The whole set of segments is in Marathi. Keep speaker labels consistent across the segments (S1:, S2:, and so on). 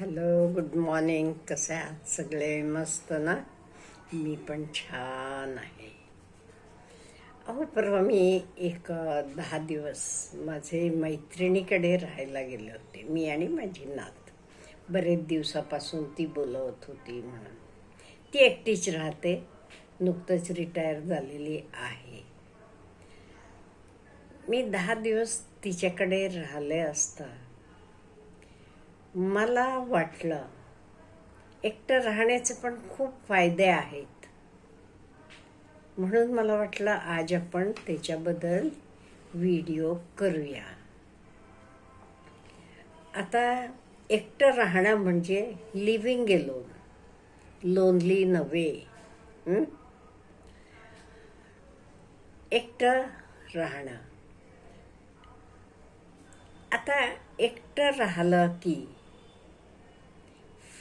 S1: हॅलो गुड मॉर्निंग कसे आहात? सगळे मस्त ना? मी पण छान आहे. अहो परवा मी एक दहा दिवस माझे मैत्रिणीकडे राहायला गेले होते मी आणि माझी नात. बरेच दिवसापासून ती बोलवत होती म्हणून. ती एकटीच राहते नुकतंच रिटायर झालेली आहे. मी दहा दिवस तिच्याकडे राहिले असता. मला वाटलं एकटं राहण्याचे पण खूप फायदे आहेत. म्हणून मला वाटलं आज आपण त्याच्याबद्दल व्हिडिओ करूया. आता एकटं राहणं म्हणजे लिव्हिंग लोन लोनली नव्हे. एकटं राहणं. आता एकटं राहिलं की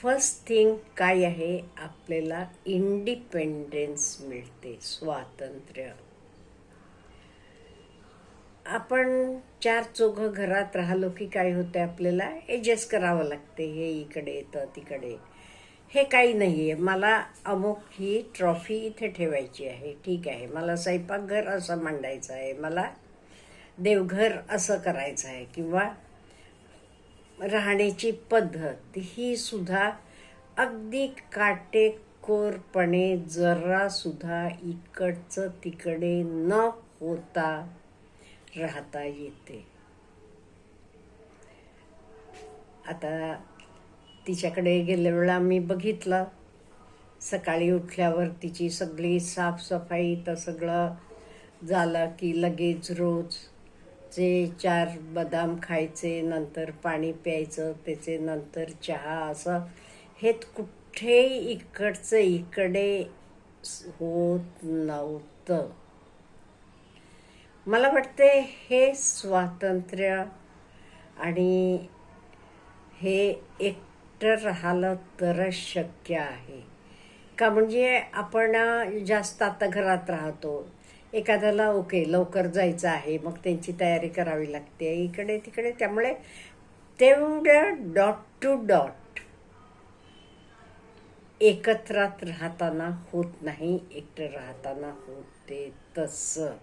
S1: फर्स्ट थिंग काय आहे? आपल्याला इंडिपेंडन्स मिळते स्वातंत्र्य. आपण चार चौघं घरात राहिलो की काय होते आपल्याला? ॲडजस्ट करावं लागते. हे इकडे येतं तिकडे. हे काही नाही आहे मला अमुक ही ट्रॉफी इथे ठेवायची आहे. ठीक आहे. मला स्वयंपाकघर असं मांडायचं आहे. मला देवघर असं करायचं आहे. किंवा राहण्याची पद्धत ही सुद्धा अगदी काटेकोरपणे जरा सुद्धा इकडचं तिकडे न होता राहता येते. आता तिच्याकडे गेल्या वेळा मी बघितलं. सकाळी उठल्यावर तिची सगळी साफसफाई तर सगळं झालं की लगेच रोज रोजचे चार बदाम खायचे नंतर पाणी प्यायचं त्याचे नंतर चहा असं. हे कुठेही इकडचं इकडे होत नव्हतं. मला वाटते हे स्वातंत्र्य आणि हे एकटं राहिलं तरच शक्य आहे. का म्हणजे आपण जास्त आता घरात राहतो. एखाद्याला ओके लवकर जायचं आहे मग त्यांची तयारी करावी लागते. इकडे तिकडे त्यामुळे तेवढ्या डॉट टू डॉट एकत्रात राहताना होत नाही एकटं राहताना होते तसं.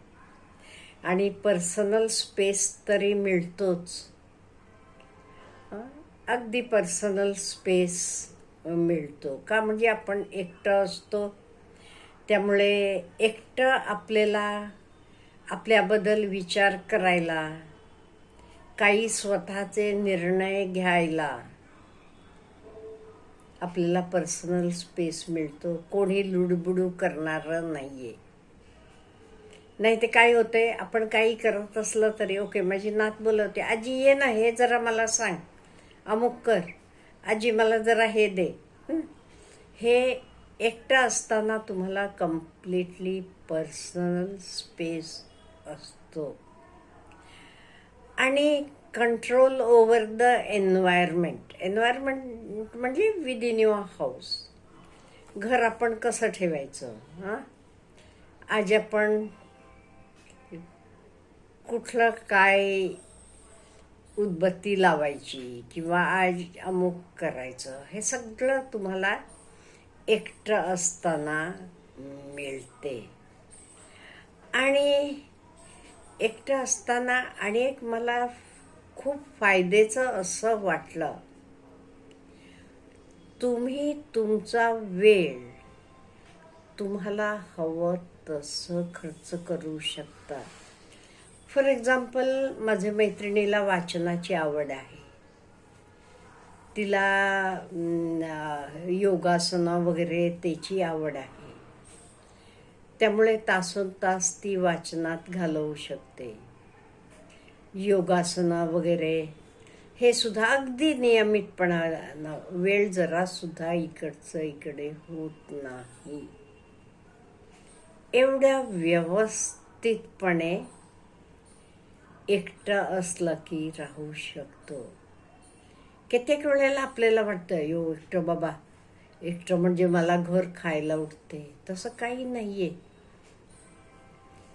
S1: आणि पर्सनल स्पेस तरी मिळतोच. अगदी पर्सनल स्पेस मिळतो. का म्हणजे आपण एकटं असतो? त्यामुळे एकटं आपल्याला आपल्याबद्दल विचार करायला काही स्वतःचे निर्णय घ्यायला आपल्याला पर्सनल स्पेस मिळतो. कोणी लुडबुडू करणारं नाहीये. नाही ते काय होतंय आपण काही करत असलं तरी ओके माझी नात बोलवते आजी ये ना हे जरा मला सांग. अमुक कर. आजी मला जरा हे दे. हे एकटं असताना तुम्हाला कम्प्लिटली पर्सनल स्पेस असतो. आणि control over the environment environment म्हणजे विद इन युअर हाऊस घर आपण कसं ठेवायचं हां? आज आपण कुठलं काय उदबत्ती लावायची किंवा आज अमुक करायचं हे सगळं तुम्हाला एकटं असताना मिळते. आणि एकटं असताना आणि एक मला खूप फायद्याचं असं वाटलं तुम्ही तुमचा वेळ तुम्हाला हवं तसं खर्च करू शकता. फॉर एक्झाम्पल माझ्या मैत्रिणीला वाचनाची आवड आहे. तिला योगासनं वगैरे त्याची आवड आहे. त्यामुळे तासोन तास ती वाचनात घालवू शकते. योगासनं वगैरे हे सुद्धा अगदी नियमितपणानं वेळ जरा सुद्धा इकडचं इकडे होत नाही. एवढ्या व्यवस्थितपणे एकटं असलं की राहू शकतो. कित्येक वेळेला आपल्याला वाटतं यो एकटं बाबा एकटं म्हणजे मला घर खायला उठते. तसं काही नाहीये.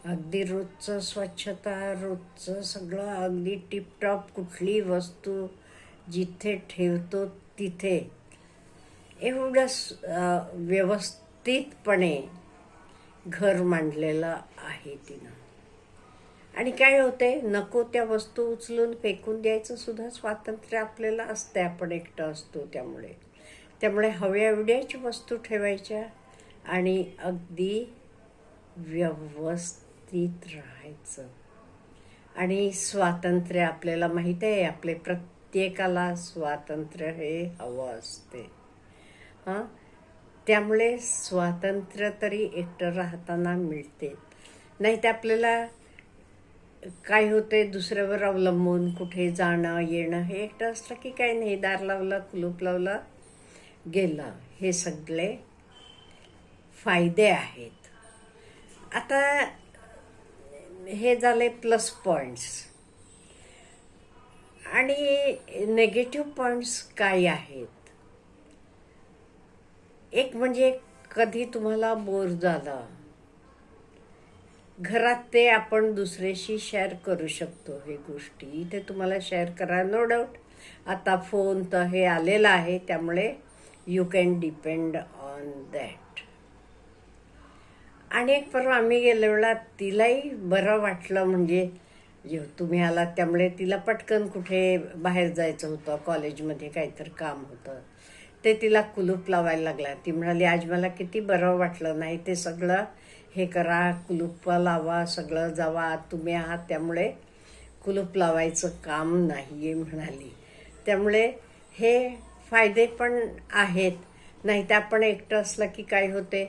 S1: अगदी रोजचं स्वच्छता रोजचं सगळं अगदी टिपटॉप कुठली वस्तू जिथे ठेवतो तिथे. एवढं व्यवस्थितपणे घर मांडलेलं आहे तिनं. आणि काय होते नको त्या वस्तू उचलून फेकून द्यायचं सुद्धा स्वातंत्र्य आपल्याला असते आपण एकटं असतो त्यामुळे. त्यामुळे हव्या एवढ्याच वस्तू ठेवायच्या आणि अगदी व्यवस्थित राहायचं. आणि स्वातंत्र्य आपल्याला माहीत आहे आपले प्रत्येकाला स्वातंत्र्य हे हवं असते. हां? त्यामुळे स्वातंत्र्य तरी एकटं राहताना मिळते. नाही तर आपल्याला काय होते दुसऱ्यावर अवलंबून कुठे जाणं येणं हे एकटं असलं की काही नाही. दार लावलं कुलूप लावलं गेलं. हे सगळे फायदे आहेत. आता हे झाले प्लस पॉईंट्स आणि नेगेटिव्ह पॉईंट्स काय आहेत? एक म्हणजे कधी तुम्हाला बोर झालं घरात ते आपण दुसऱ्याशी शेअर करू शकतो हे गोष्टी. इथे तुम्हाला शेअर करा नो डाऊट आता फोन तर हे आलेलं आहे त्यामुळे you can depend on that आणि एक परवा आम्ही गेल्या वेळा तिलाही बरं वाटलं म्हणजे तुम्ही आलात त्यामुळे तिला पटकन कुठे बाहेर जायचं होतं कॉलेजमध्ये काहीतरी काम होतं. ते तिला कुलूप लावायला लागला. ती म्हणाली आज मला किती बरं वाटलं नाही ते सगळं हे करा कुलूप लावा सगळं जावा तुम्ही आहात त्यामुळे कुलूप लावायचं काम नाही आहे म्हणाली. त्यामुळे हे फायदे पण आहेत. नाही तर आपण एकटं असलं की काय होते?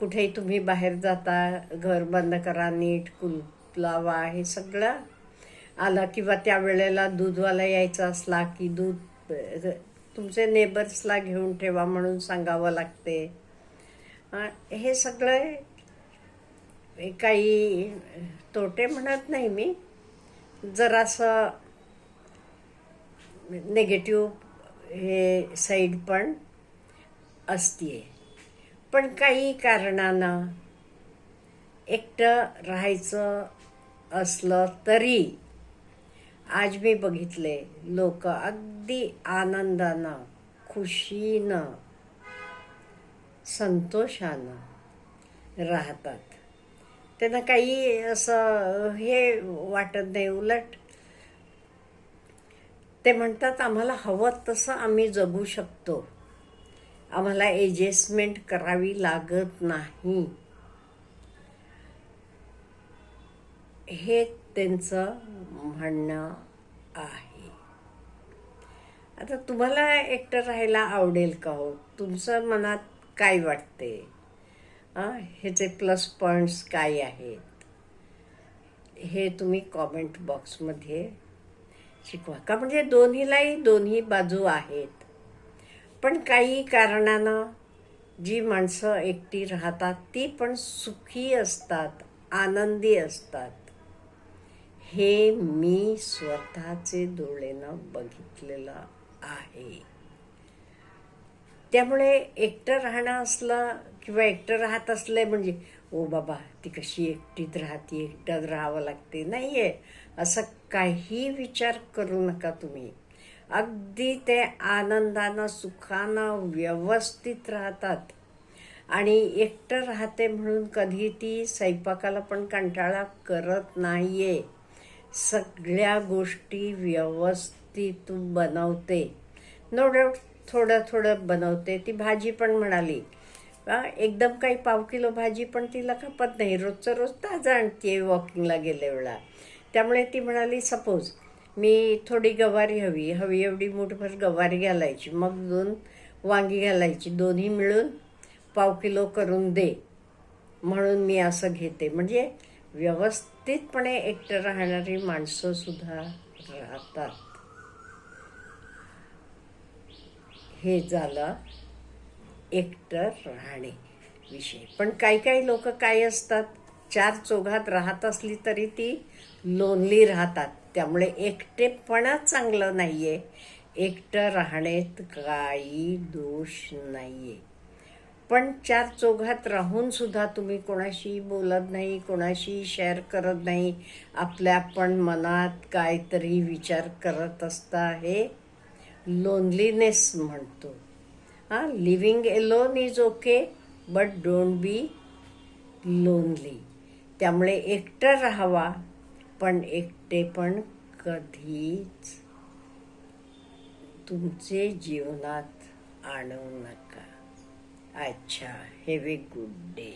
S1: कुठेही तुम्ही बाहेर जाता घर बंद करा नीट कुलूप लावा हे सगळं आलं. किंवा त्या वेळेला दूधवाला यायचा असला की दूध तुमचे नेबर्सला घेऊन ठेवा म्हणून सांगावं लागते. हे सगळं काही तोटे म्हणत नाही मी. जरासं नेगेटिव्ह हे साईड पण असते पण काही कारणानं एकटं राहायचं असलं तरी आज मी बघितले लोक अगदी आनंदानं खुशीनं संतोषानं राहतात. त्यांना काही असं हे वाटत नाही उलट. ते म्हणतात आम्हाला हवं तसं आम्ही जगू शकतो. आम्हाला एडजस्टमेंट करावी लागत नाही. हे त्यांचं म्हणणं आहे. आता तुम्हाला एकटं राहायला आवडेल का हो? तुमचं मनात काय वाटते ह्याचे प्लस पॉईंट्स काय आहेत हे तुम्ही कॉमेंट बॉक्समध्ये शिकवा. का म्हणजे दोन्हीलाही दोन्ही बाजू आहेत. पण काही कारणानं जी माणसं एकटी राहतात ती पण सुखी असतात आनंदी असतात. हे मी स्वतःचे डोळेनं बघितलेलं आहे. त्यामुळे एकटं राहणं असलं किंवा एकटं राहत असलं म्हणजे ओ बाबा ती कशी एकटीत राहते एकटं राहावं लागते. नाही आहे असं काही विचार करू नका तुम्ही. अगदी ते आनंदानं सुखानं व्यवस्थित राहतात. आणि एकटं राहते म्हणून कधी ती स्वयंपाकाला पण कंटाळा करत नाही आहे सगळ्या गोष्टी व्यवस्थित बनवते. नो डाऊट थोडं थोडं बनवते. ती भाजी पण म्हणाली एकदम काही पाव किलो भाजी पण तिला खपत नाही. रोजचं रोज ताजा आणते वॉकिंगला गेल्या वेळा. त्यामुळे ती म्हणाली सपोज मी थोडी गवारी हवी हवी एवढी मुठभर गवारी घालायची मग दोन वांगी घालायची दोन्ही मिळून पाव किलो करून दे. म्हणून मी असं घेते. म्हणजे व्यवस्थितपणे एकटं राहणारी माणसंसुद्धा राहतात. हे झालं एकटं राहणे विषय. पण काही काही लोक काय असतात चार चौघात राहत असली तरी ती लोनली राहतात. त्यामुळे एकटेपणा चांगलं नाही आहे एकटं राहण्यात काही दोष नाही आहे पण चार चौघात राहूनसुद्धा तुम्ही कोणाशी बोलत नाही कोणाशी शेअर करत नाही आपल्या पण मनात काहीतरी विचार करत असता हे लोनलीनेस म्हणतो. हां living alone is okay but don't be lonely त्यामुळे एकटं राहावा पण एकटे पण कधीच तुमचे जीवनात आणू नका. अच्छा हॅव ए गुड डे